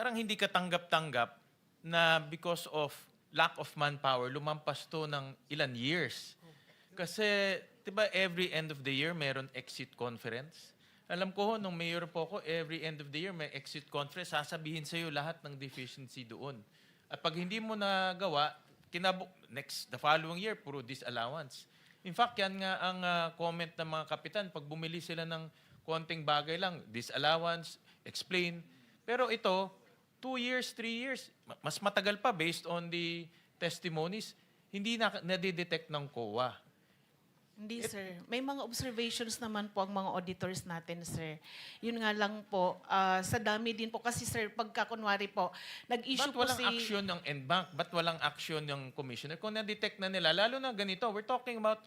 parang hindi katanggap-tanggap na because of lack of manpower, lumampas to ng ilan years. Kasi, di ba, every end of the year, meron exit conference. Alam ko ho, nung mayor po ako, every end of the year, may exit conference, sasabihin sa'yo lahat ng deficiency doon. At pag hindi mo nagawa, kinabu next, the following year, puro disallowance. In fact, yan nga ang ah, comment ng mga kapitan. Pag bumili sila ng konting bagay lang, disallowance, explain. Pero ito, two years, three years, ma- mas matagal pa based on the testimonies, hindi na nadidetect ng COA. Hindi, sir. May mga observations naman po ang mga auditors natin, sir. Yun nga lang po, ah, sa dami din po. Kasi, sir, pagka kunwari po, nag-issue Ba't po walang si... action ng NBank? Ba't walang action ng commissioner? Kung na-detect na nila, lalo na ganito, we're talking about,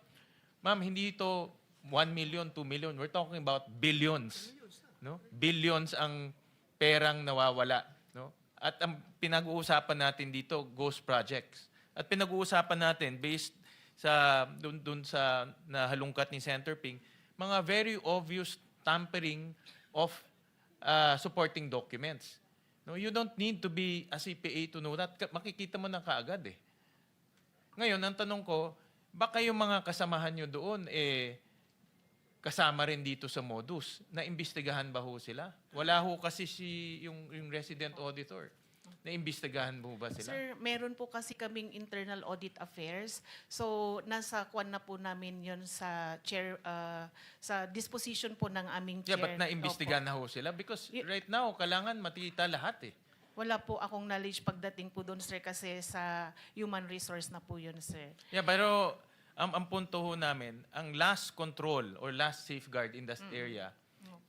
ma'am, hindi ito 1 million, 2 million. We're talking about billions. No? Billions ang perang nawawala. No? At ang pinag-uusapan natin dito, ghost projects. At pinag-uusapan natin, based sa dun, dun sa nahalungkat ni Senator Ping, mga very obvious tampering of uh, supporting documents. No, you don't need to be a CPA to know that. Makikita mo na kaagad eh. Ngayon, ang tanong ko, baka yung mga kasamahan nyo doon, eh, kasama rin dito sa modus. Naimbestigahan ba ho sila? Wala ho kasi si yung, yung resident auditor. Naimbestigahan mo ba sila? Sir, meron po kasi kaming internal audit affairs. So, nasa kwan na po namin yon sa chair, ah, sa disposition po ng aming yeah, chair. but naimbestigahan na ho sila? Because Y- right now, kailangan matita lahat eh. Wala po akong knowledge pagdating po doon, sir, kasi sa human resource na po yun, sir. Yeah, pero ang, ang punto ho namin, ang last control or last safeguard in that area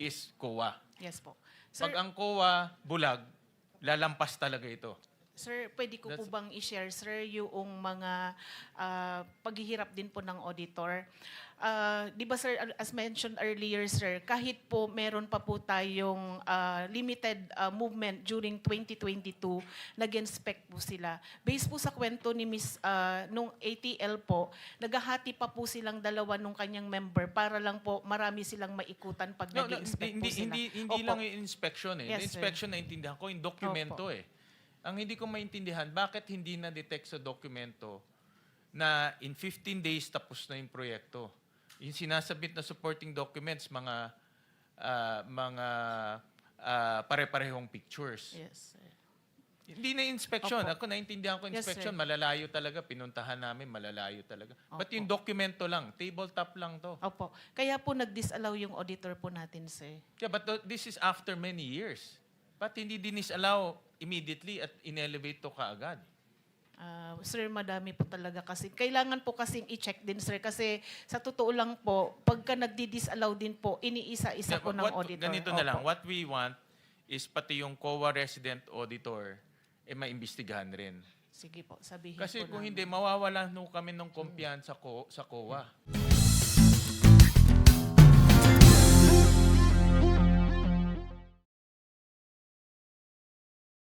is COA. Yes po. Sir, Pag ang COA bulag, lalampas talaga ito. Sir, pwede ko po That's- bang i-share, sir, yung mga ah, paghihirap din po ng auditor? Ah, di ba, sir, as mentioned earlier, sir, kahit po meron pa po tayong ah, limited ah, movement during 2022, nag-inspect po sila. Based po sa kwento ni Miss, ah, nung ATL po, naghahati pa po silang dalawa nung kanyang member para lang po marami silang maikutan pag No, no, nag-inspect hindi, po sila. hindi, hindi Opo. lang yung inspection eh. Yes, Yung sir. inspection na intindihan ko, yung dokumento eh. Ang hindi ko maintindihan, bakit hindi na-detect sa dokumento na in 15 days tapos na yung proyekto? Yung sinasabit na supporting documents, mga ah, mga ah, pare-parehong pictures. Yes, sir. Hindi na inspection. Opo. Ako naintindihan ko Yes, inspection, sir. malalayo talaga. Pinuntahan namin, malalayo talaga. But Opo. yung dokumento lang, tabletop lang to. Opo. Kaya po nag-disallow yung auditor po natin, sir. Yeah, but th- this is after many years. Ba't hindi dinisallow immediately at inelevate to kaagad? Ah, sir, madami po talaga kasi. Kailangan po kasing i-check din, sir. Kasi sa totoo lang po, pagka nagdi-disallow din po, iniisa-isa Yeah, po ng what- auditor. Ganito na lang, Opo. what we want is pati yung COA resident auditor eh maimbestigahan rin. Sige po, sabihin Kasi po kung namin. hindi, mawawala no kami ng kumpiyansa ko, sa COA.